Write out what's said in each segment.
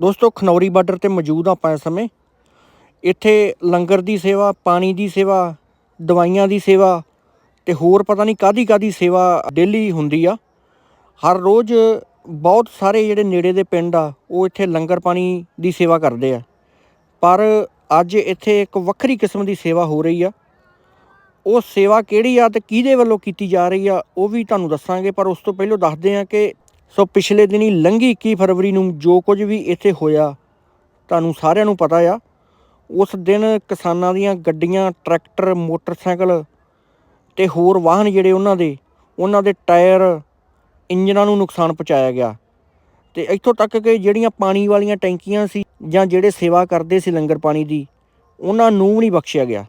ਦੋਸਤੋ, ਖਨੌਰੀ ਬਾਰਡਰ ਤੇ ਮੌਜੂਦ ਹਾਂ ਆਪਾਂ ਇਸ ਸਮੇਂ। ਇੱਥੇ ਲੰਗਰ ਦੀ ਸੇਵਾ, ਪਾਣੀ ਦੀ ਸੇਵਾ, ਦਵਾਈਆਂ ਦੀ ਸੇਵਾ ਤੇ ਹੋਰ ਪਤਾ ਨਹੀਂ ਕਾਦੀ ਕਾਦੀ ਸੇਵਾ ਡੇਲੀ ਹੁੰਦੀ ਆ। ਹਰ ਰੋਜ਼ ਬਹੁਤ ਸਾਰੇ ਜਿਹੜੇ ਨੇੜੇ ਦੇ ਪਿੰਡ ਆ, ਉਹ ਇੱਥੇ ਲੰਗਰ ਪਾਣੀ ਦੀ ਸੇਵਾ ਕਰਦੇ ਆ। ਪਰ ਅੱਜ ਇੱਥੇ ਇੱਕ ਵੱਖਰੀ ਕਿਸਮ ਦੀ ਸੇਵਾ ਹੋ ਰਹੀ ਆ। ਉਹ ਸੇਵਾ ਕਿਹੜੀ ਆ ਤੇ ਕਿਹਦੇ ਵੱਲੋਂ ਕੀਤੀ ਜਾ ਰਹੀ ਆ, ਉਹ ਵੀ ਤੁਹਾਨੂੰ ਦੱਸਾਂਗੇ, ਪਰ ਉਸ ਤੋਂ ਪਹਿਲਾਂ ਦੱਸਦੇ ਆ ਕਿ ਸੋ ਪਿਛਲੇ ਦਿਨੀ ਲੰਘੀ 21 ਫਰਵਰੀ ਨੂੰ ਜੋ ਕੁਝ ਵੀ ਇੱਥੇ ਹੋਇਆ, ਤੁਹਾਨੂੰ ਸਾਰਿਆਂ ਨੂੰ ਪਤਾ ਆ, ਉਸ ਦਿਨ ਕਿਸਾਨਾਂ ਦੀਆਂ ਗੱਡੀਆਂ, ਟਰੈਕਟਰ, ਮੋਟਰਸਾਈਕਲ ਤੇ ਹੋਰ ਵਾਹਨ ਜਿਹੜੇ ਉਹਨਾਂ ਦੇ ਉਹਨਾਂ ਦੇ ਟਾਇਰ, ਇੰਜਨਾਂ ਨੂੰ ਨੁਕਸਾਨ ਪਹੁੰਚਾਇਆ ਗਿਆ। ਤੇ ਇੱਥੋਂ ਤੱਕ ਕਿ ਜਿਹੜੀਆਂ ਪਾਣੀ ਵਾਲੀਆਂ ਟੈਂਕੀਆਂ ਸੀ ਜਾਂ ਜਿਹੜੇ ਸੇਵਾ ਕਰਦੇ ਸੀ ਲੰਗਰ ਪਾਣੀ ਦੀ, ਉਹਨਾਂ ਨੂੰ ਵੀ ਨਹੀਂ ਬਖਸ਼ਿਆ ਗਿਆ।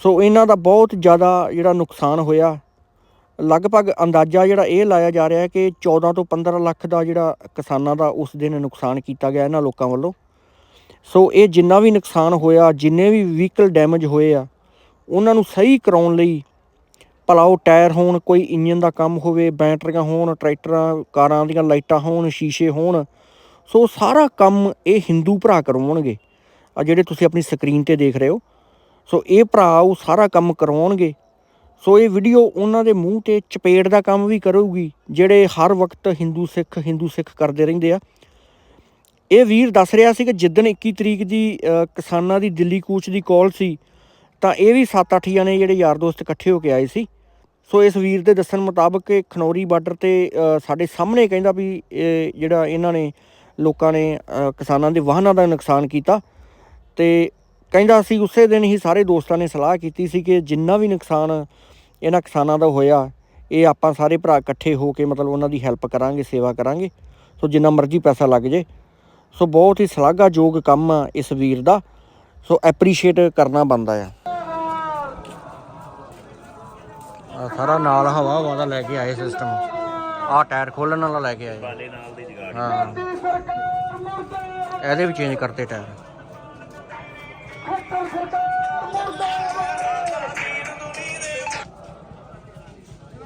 ਸੋ ਇਹਨਾਂ ਦਾ ਬਹੁਤ ਜ਼ਿਆਦਾ ਜਿਹੜਾ ਨੁਕਸਾਨ ਹੋਇਆ ਲਗਭਗ ਅੰਦਾਜ਼ਾ ਜਿਹੜਾ ਇਹ ਲਾਇਆ ਜਾ ਰਿਹਾ ਹੈ ਕਿ 14 ਤੋਂ 15 ਲੱਖ ਦਾ ਜਿਹੜਾ ਕਿਸਾਨਾਂ ਦਾ ਉਸ ਦਿਨ ਨੁਕਸਾਨ ਕੀਤਾ ਗਿਆ ਇਹਨਾਂ ਲੋਕਾਂ ਵੱਲੋਂ। ਸੋ ਇਹ ਜਿੰਨਾ ਵੀ ਨੁਕਸਾਨ ਹੋਇਆ, ਜਿੰਨੇ ਵੀ ਵਹੀਕਲ ਡੈਮੇਜ ਹੋਏ ਆ, ਉਹਨਾਂ ਨੂੰ ਸਹੀ ਕਰਾਉਣ ਲਈ ਭਲਾ ਉਹ ਟਾਇਰ ਹੋਣ, ਕੋਈ ਇੰਜਨ ਦਾ ਕੰਮ ਹੋਵੇ, ਬੈਟਰੀਆਂ ਹੋਣ, ਟਰੈਕਟਰਾਂ, ਕਾਰਾਂ ਦੀਆਂ ਲਾਈਟਾਂ ਹੋਣ, ਸ਼ੀਸ਼ੇ ਹੋਣ, ਸੋ ਸਾਰਾ ਕੰਮ ਇਹ ਹਿੰਦੂ ਭਰਾ ਕਰਵਾਉਣਗੇ। ਆ ਜਿਹੜੇ ਤੁਸੀਂ ਆਪਣੀ ਸਕਰੀਨ ਤੇ ਦੇਖ ਰਹੇ ਹੋ, ਸੋ ਇਹ ਭਰਾ ਉਹ ਸਾਰਾ ਕੰਮ ਕਰਵਾਉਣਗੇ। ਸੋ ਇਹ ਵੀਡੀਓ ਉਹਨਾਂ ਦੇ ਮੂੰਹ ਤੇ ਚਪੇੜ ਦਾ ਕੰਮ ਵੀ ਕਰੂਗੀ, ਜਿਹੜੇ ਹਰ ਵਕਤ ਹਿੰਦੂ ਸਿੱਖ ਹਿੰਦੂ ਸਿੱਖ ਕਰਦੇ ਰਹਿੰਦੇ ਆ। ਇਹ ਵੀਰ ਦੱਸ ਰਿਹਾ ਸੀ ਕਿ ਜਿੱਦਣ 21 ਤਰੀਕ ਦੀ ਕਿਸਾਨਾਂ ਦੀ ਦਿੱਲੀ ਕੂਚ ਦੀ ਕਾਲ ਸੀ, ਤਾਂ ਇਹ ਵੀ 7-8 ਜਣੇ ਜਿਹੜੇ ਯਾਰ ਦੋਸਤ ਇਕੱਠੇ ਹੋ ਕੇ ਆਏ ਸੀ। ਸੋ ਇਸ ਵੀਰ ਦੇ ਦੱਸਣ ਮੁਤਾਬਕ ਕਿ ਖਨੌਰੀ ਬਾਰਡਰ ਤੇ ਸਾਡੇ ਸਾਹਮਣੇ ਕਹਿੰਦਾ ਵੀ ਇਹ ਜਿਹੜਾ ਇਹਨਾਂ ਨੇ ਲੋਕਾਂ ਨੇ ਕਿਸਾਨਾਂ ਦੇ ਵਾਹਨਾਂ ਦਾ ਨੁਕਸਾਨ ਕੀਤਾ। ਤੇ ਕਹਿੰਦਾ ਸੀ, ਉਸੇ ਦਿਨ ਹੀ ਸਾਰੇ ਦੋਸਤਾਂ ਨੇ ਸਲਾਹ ਕੀਤੀ ਸੀ ਕਿ ਜਿੰਨਾ ਵੀ ਨੁਕਸਾਨ ਇਹਨਾਂ ਕਿਸਾਨਾਂ ਦਾ ਹੋਇਆ ਇਹ ਆਪਾਂ ਸਾਰੇ ਭਰਾ ਇਕੱਠੇ ਹੋ ਕੇ ਮਤਲਬ ਉਹਨਾਂ ਦੀ ਹੈਲਪ ਕਰਾਂਗੇ ਸੇਵਾ ਕਰਾਂਗੇ। ਸੋ ਜਿੰਨਾ ਮਰਜ਼ੀ ਪੈਸਾ ਲੱਗ ਜੇ। ਸੋ ਬਹੁਤ ਹੀ ਸ਼ਲਾਘਾਯੋਗ ਕੰਮ ਆ ਇਸ ਵੀਰ ਦਾ। ਸੋ ਐਪਰੀਸ਼ੀਏਟ ਕਰਨਾ ਬੰਦਾ ਆ। ਆ ਸਾਰਾ ਨਾਲ ਹਵਾ ਹਵਾ ਦਾ ਲੈ ਕੇ ਆਏ ਸਿਸਟਮ ਆ ਟਾਇਰ ਖੋਲਣ ਵਾਲਾ ਲੈ ਕੇ ਆਏ। ਬਾਲੇ ਨਾਲ ਦੀ ਜਗਾੜ। ਹਾਂ ਇਹਦੇ ਵੀ ਚੇਂਜ ਕਰਤੇ ਟਾਇਰ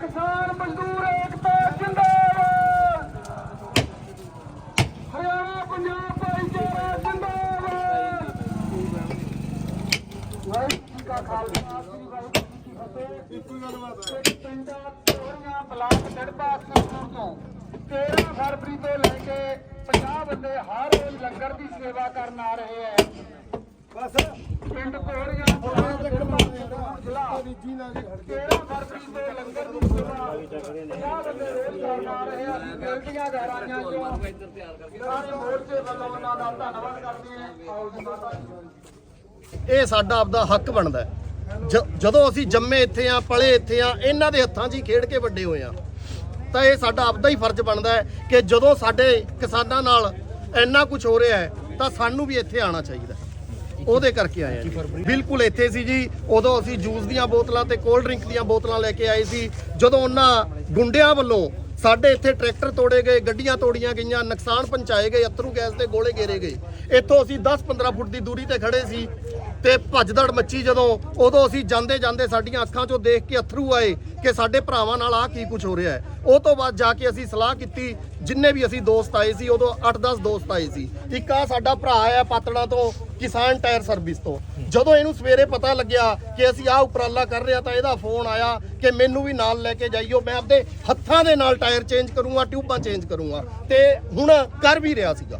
ਕਿਸਾਨ ਮਜ਼ਦੂਰ ਏਕਤਾ ਜਿੰਦਾਬਾਦ। ਹਰਿਆਣਾ ਪੰਜਾਬ ਭਾਈਚਾਰਾ ਜਿੰਦਾਬਾਦ। ਵਾਹਿਗੁਰੂ ਜੀ ਕਾ ਖਾਲਸਾ ਸ੍ਰੀ ਵਾਹਿਗੁਰੂ ਜੀ ਕੀ ਫਤਿਹ। ਇੱਕੋ ਗੱਲਬਾਤ ਹੈ। ਪਿੰਡਾਂ ਤੋਰੀਆਂ ਬਲਾਕ ਡੜਪਾ ਸੰਗਰੂਰ ਤੋਂ। 13 ਫਰਵਰੀ ਤੋਂ ਲੈ ਕੇ 50 ਬੰਦੇ ਹਰ ਰੋਜ਼ ਲੰਗਰ ਦੀ ਸੇਵਾ ਕਰਨ ਆ ਰਹੇ ਹੈ। ਬਸ। ਪਿੰਡ ਕੋਰੀਆਂ ਬਲਾਕ ਡੜਪਾ ਜ਼ਿਲ੍ਹਾ। 13 ਫਰਵਰੀ ਇਹ ਸਾਡਾ ਆਪਦਾ ਹੱਕ ਬਣਦਾ ਜਦੋਂ ਅਸੀਂ ਜੰਮੇ ਇੱਥੇ ਆ ਪਲੇ ਇੱਥੇ ਆ ਇਹਨਾਂ ਦੇ ਹੱਥਾਂ 'ਚ ਹੀ ਖੇਡ ਕੇ ਵੱਡੇ ਹੋਏ ਆ। ਤਾਂ ਇਹ ਸਾਡਾ ਆਪਦਾ ਹੀ ਫਰਜ਼ ਬਣਦਾ ਹੈ ਕਿ ਜਦੋਂ ਸਾਡੇ ਕਿਸਾਨਾਂ ਨਾਲ ਇੰਨਾ ਕੁਝ ਹੋ ਰਿਹਾ ਹੈ ਤਾਂ ਸਾਨੂੰ ਵੀ ਇੱਥੇ ਆਉਣਾ ਚਾਹੀਦਾ। ਉਹਦੇ ਕਰਕੇ ਆਏ ਆ ਜੀ। ਬਿਲਕੁਲ ਇੱਥੇ ਸੀ ਜੀ। ਉਦੋਂ ਅਸੀਂ ਜੂਸ ਦੀਆਂ ਬੋਤਲਾਂ ਤੇ ਕੋਲਡ ਡਰਿੰਕ ਦੀਆਂ ਬੋਤਲਾਂ ਲੈ ਕੇ ਆਏ ਸੀ। ਜਦੋਂ ਉਹਨਾਂ ਗੁੰਡਿਆਂ ਵੱਲੋਂ ਸਾਡੇ ਇੱਥੇ ਟਰੈਕਟਰ ਤੋੜੇ ਗਏ, ਗੱਡੀਆਂ ਤੋੜੀਆਂ ਗਈਆਂ, ਨੁਕਸਾਨ ਪਹੁੰਚਾਏ ਗਏ, ਅਥਰੂ ਗੈਸ ਦੇ ਗੋਲੇ ਗੇਰੇ ਗਏ। ਇੱਥੋਂ ਅਸੀਂ 10-15 ਫੁੱਟ ਦੀ ਦੂਰੀ ਤੇ ਖੜੇ ਸੀ ਤੇ ਭੱਜਦੜ ਮੱਚੀ ਜਦੋਂ ਉਦੋਂ ਅਸੀਂ ਜਾਂਦੇ ਜਾਂਦੇ ਸਾਡੀਆਂ ਅੱਖਾਂ 'ਚੋਂ ਦੇਖ ਕੇ ਅਥਰੂ ਆਏ ਕਿ ਸਾਡੇ ਭਰਾਵਾਂ ਨਾਲ ਆਹ ਕੀ ਕੁਝ ਹੋ ਰਿਹਾ ਹੈ। ਉਹ ਤੋਂ ਬਾਅਦ ਜਾ ਕੇ ਅਸੀਂ ਸਲਾਹ ਕੀਤੀ, ਜਿੰਨੇ ਵੀ ਅਸੀਂ ਦੋਸਤ ਆਏ ਸੀ, ਉਦੋਂ 8-10 ਦੋਸਤ ਆਏ ਸੀ। ਇੱਕ ਆ ਸਾਡਾ ਭਰਾ ਆਇਆ ਪਾਤੜਾ ਤੋਂ ਕਿਸਾਨ ਟਾਇਰ ਸਰਵਿਸ ਤੋਂ। ਜਦੋਂ ਇਹਨੂੰ ਸਵੇਰੇ ਪਤਾ ਲੱਗਿਆ ਕਿ ਅਸੀਂ ਆਹ ਉਪਰਾਲਾ ਕਰ ਰਿਹਾ ਤਾਂ ਇਹਦਾ ਫੋਨ ਆਇਆ ਕਿ ਮੈਨੂੰ ਵੀ ਨਾਲ ਲੈ ਕੇ ਜਾਈਓ। ਮੈਂ ਆਪਦੇ ਹੱਥਾਂ ਦੇ ਨਾਲ ਟਾਇਰ ਚੇਂਜ ਕਰੂੰਗਾ, ਟਿਊਬਾਂ ਚੇਂਜ ਕਰੂੰਗਾ ਤੇ ਹੁਣ ਕਰ ਵੀ ਰਿਹਾ ਸੀਗਾ।